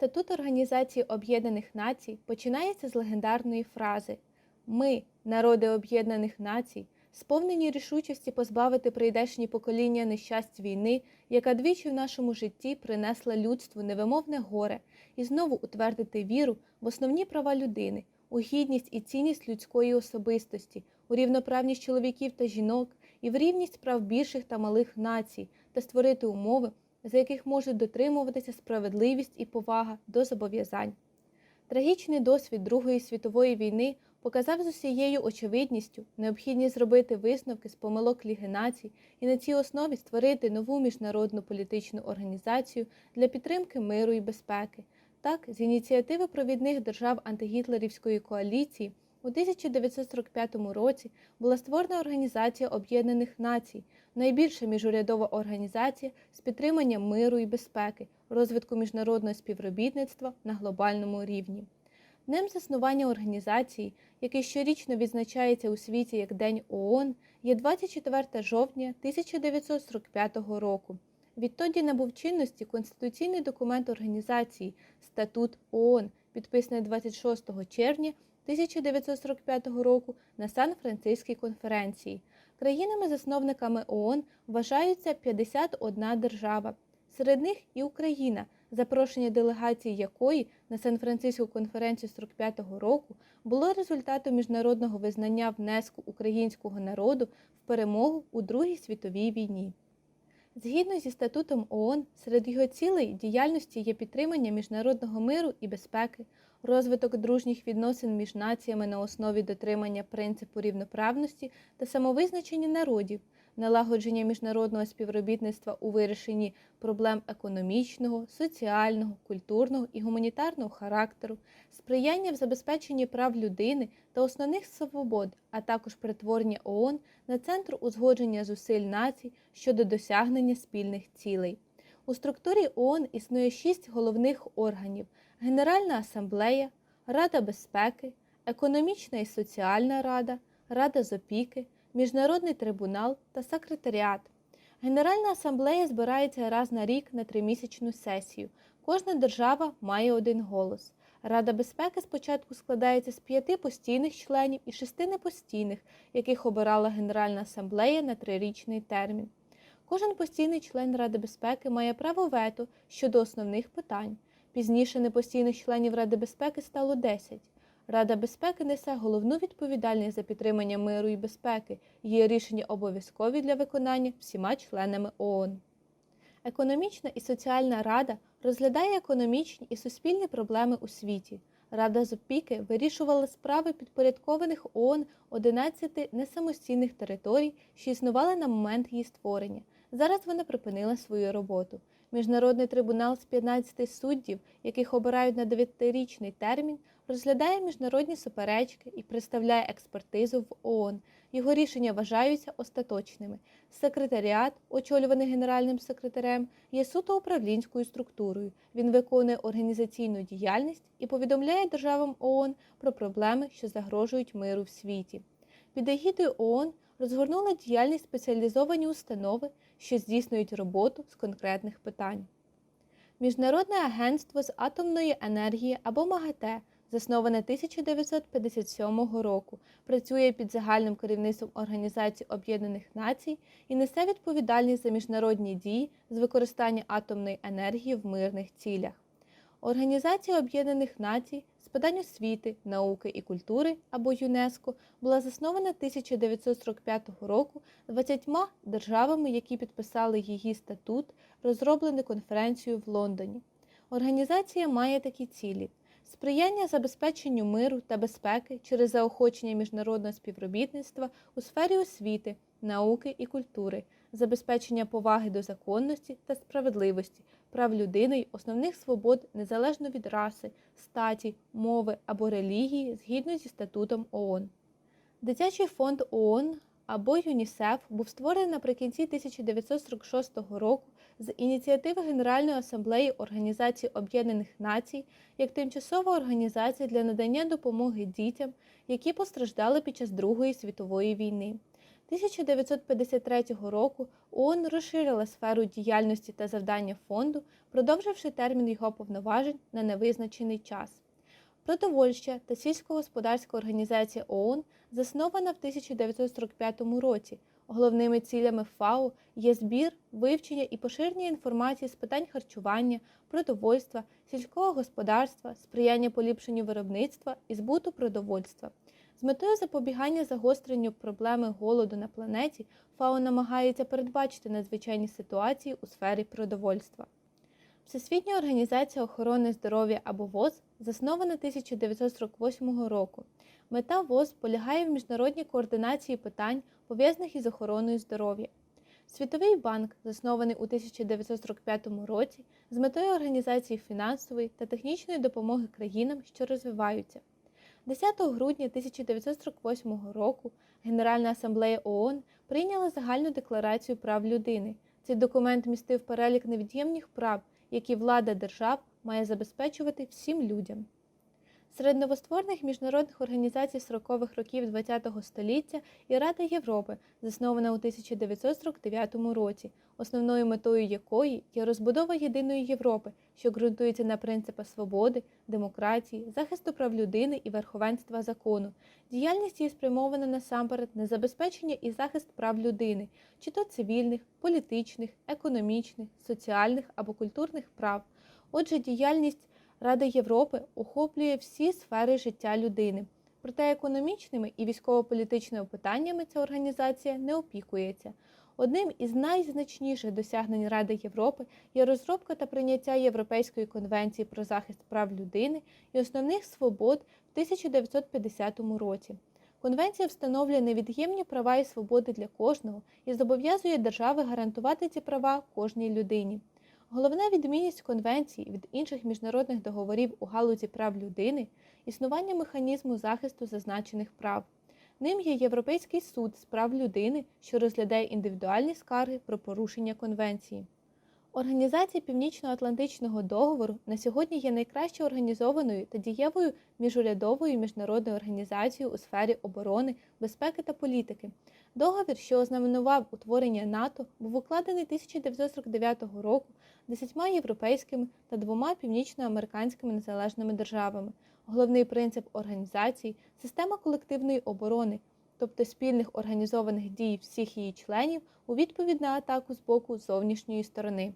Статут Організації Об'єднаних Націй починається з легендарної фрази Ми, народи Об'єднаних Націй, сповнені рішучості позбавити прийдешні покоління нещасть війни, яка двічі в нашому житті принесла людству невимовне горе, і знову утвердити віру в основні права людини, у гідність і цінність людської особистості, у рівноправність чоловіків та жінок і в рівність прав більших та малих націй, та створити умови, за яких може дотримуватися справедливість і повага до зобов'язань. Трагічний досвід Другої світової війни показав з усією очевидністю необхідність зробити висновки з помилок Ліги націй і на цій основі створити нову міжнародну політичну організацію для підтримки миру і безпеки. Так, з ініціативи провідних держав антигітлерівської коаліції у 1945 році була створена Організація Об'єднаних Націй, найбільша міжурядова організація з підтримання миру і безпеки, розвитку міжнародного співробітництва на глобальному рівні. Днем заснування організації, який щорічно відзначається у світі як День ООН, є 24 жовтня 1945 року. Відтоді набув чинності конституційний документ організації Статут ООН, підписаний 26 червня 1945 року на Сан-Франциській конференції. Країнами-засновниками ООН вважаються 51 держава. Серед них і Україна, запрошення делегації якої на Сан-Франциську конференцію 45-го року було результатом міжнародного визнання внеску українського народу в перемогу у Другій світовій війні. Згідно зі статутом ООН, серед його цілей діяльності є підтримання міжнародного миру і безпеки, розвиток дружніх відносин між націями на основі дотримання принципу рівноправності та самовизначення народів, налагодження міжнародного співробітництва у вирішенні проблем економічного, соціального, культурного і гуманітарного характеру, сприяння в забезпеченні прав людини та основних свобод, а також перетворення ООН на центр узгодження зусиль націй щодо досягнення спільних цілей. У структурі ООН існує шість головних органів: Генеральна асамблея, Рада безпеки, Економічна і соціальна рада, Рада з опіки, Міжнародний трибунал та секретаріат. Генеральна асамблея збирається раз на рік на тримісячну сесію. Кожна держава має один голос. Рада безпеки спочатку складається з п'яти постійних членів і шести непостійних, яких обирала Генеральна асамблея на трирічний термін. Кожен постійний член Ради безпеки має право вето щодо основних питань. Пізніше непостійних членів Ради безпеки стало 10. Рада безпеки несе головну відповідальність за підтримання миру і безпеки. Її рішення обов'язкові для виконання всіма членами ООН. Економічна і соціальна рада розглядає економічні і суспільні проблеми у світі. Рада з опіки вирішувала справи підпорядкованих ООН 11 несамостійних територій, що існували на момент її створення. Зараз вона припинила свою роботу. Міжнародний трибунал з 15 суддів, яких обирають на 9-річний термін, розглядає міжнародні суперечки і представляє експертизу в ООН. Його рішення вважаються остаточними. Секретаріат, очолюваний генеральним секретарем, є суто управлінською структурою. Він виконує організаційну діяльність і повідомляє державам ООН про проблеми, що загрожують миру в світі. Під егідою ООН розгорнула діяльність спеціалізовані установи, що здійснюють роботу з конкретних питань. Міжнародне агентство з атомної енергії або МАГАТЕ, засноване 1957 року, працює під загальним керівництвом Організації Об'єднаних Націй і несе відповідальність за міжнародні дії з використання атомної енергії в мирних цілях. Організація Об'єднаних Націй питань освіти, науки і культури або ЮНЕСКО була заснована 1945 року 20 державами, які підписали її статут, розроблений конференцією в Лондоні. Організація має такі цілі: сприяння забезпеченню миру та безпеки через заохочення міжнародного співробітництва у сфері освіти, науки і культури, забезпечення поваги до законності та справедливості, прав людини й основних свобод незалежно від раси, статі, мови або релігії згідно зі статутом ООН. Дитячий фонд ООН або ЮНІСЕФ був створений наприкінці 1946 року з ініціативи Генеральної асамблеї Організації Об'єднаних Націй як тимчасова організація для надання допомоги дітям, які постраждали під час Другої світової війни. 1953 року ООН розширила сферу діяльності та завдання фонду, продовживши термін його повноважень на невизначений час. Продовольча та сільськогосподарська організація ООН заснована в 1945 році. Головними цілями ФАО є збір, вивчення і поширення інформації з питань харчування, продовольства, сільського господарства, сприяння поліпшенню виробництва і збуту продовольства. З метою запобігання загостренню проблеми голоду на планеті ФАО намагається передбачити надзвичайні ситуації у сфері продовольства. Всесвітня організація охорони здоров'я або ВОЗ заснована 1948 року. Мета ВОЗ полягає в міжнародній координації питань, пов'язаних із охороною здоров'я. Світовий банк, заснований у 1945 році, з метою організації фінансової та технічної допомоги країнам, що розвиваються. 10 грудня 1948 року Генеральна асамблея ООН прийняла загальну декларацію прав людини. Цей документ містив перелік невід'ємних прав, які влада держав має забезпечувати всім людям. Серед новостворених міжнародних організацій 40-х років ХХ століття і Рада Європи, заснована у 1949 році, основною метою якої є розбудова єдиної Європи, що ґрунтується на принципах свободи, демократії, захисту прав людини і верховенства закону. Діяльність її спрямована насамперед на забезпечення і захист прав людини, чи то цивільних, політичних, економічних, соціальних або культурних прав. Отже, діяльність Рада Європи охоплює всі сфери життя людини. Проте економічними і військово-політичними питаннями ця організація не опікується. Одним із найзначніших досягнень Ради Європи є розробка та прийняття Європейської конвенції про захист прав людини і основних свобод в 1950 році. Конвенція встановлює невід'ємні права і свободи для кожного і зобов'язує держави гарантувати ці права кожній людині. Головна відмінність конвенції від інших міжнародних договорів у галузі прав людини існування механізму захисту зазначених прав. Ним є Європейський суд з прав людини, що розглядає індивідуальні скарги про порушення конвенції. Організація Північно-Атлантичного договору на сьогодні є найкраще організованою та дієвою міжурядовою міжнародною організацією у сфері оборони, безпеки та політики. Договір, що ознаменував утворення НАТО, був укладений 1949 року десятьма європейськими та двома північноамериканськими незалежними державами. Головний принцип організації система колективної оборони, тобто спільних організованих дій всіх її членів у відповідь на атаку з боку зовнішньої сторони.